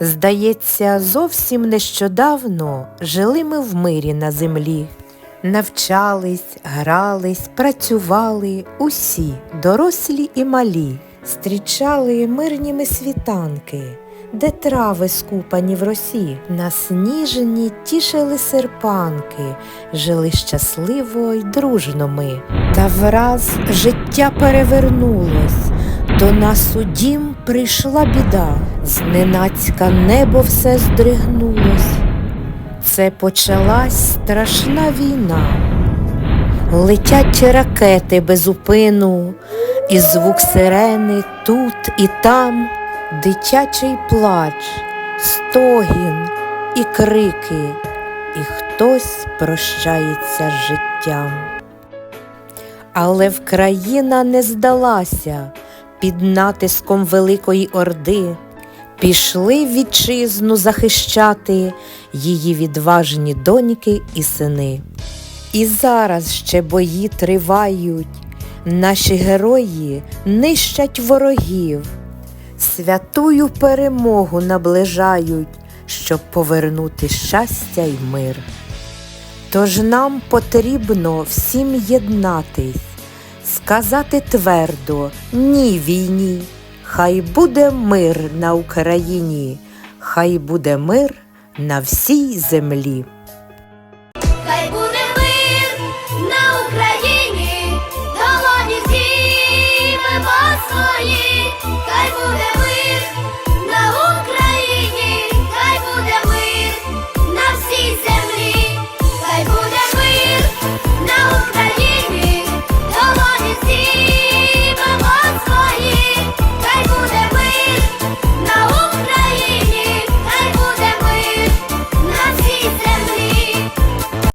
Здається, зовсім нещодавно жили ми в мирі на землі. Навчались, грались, працювали усі, дорослі і малі, зустрічали мирніми світанки, де трави скупані в росі, насніжені тішили серпанки, жили щасливо й дружно ми. Та враз життя перевернулось, до нас у дім прийшла біда, зненацька небо все здригнулось. Це почалась страшна війна. Летять ракети без упину, і звук сирени тут і там, дитячий плач, стогін і крики, і хтось прощається з життям. Але Вкраїна не здалася під натиском Великої Орди. Пішли вітчизну захищати її відважні доньки і сини. І зараз ще бої тривають, наші герої нищать ворогів, святую перемогу наближають, щоб повернути щастя й мир. Тож нам потрібно всім єднатись, сказати твердо ні війні. Хай буде мир на Україні, хай буде мир на всій землі.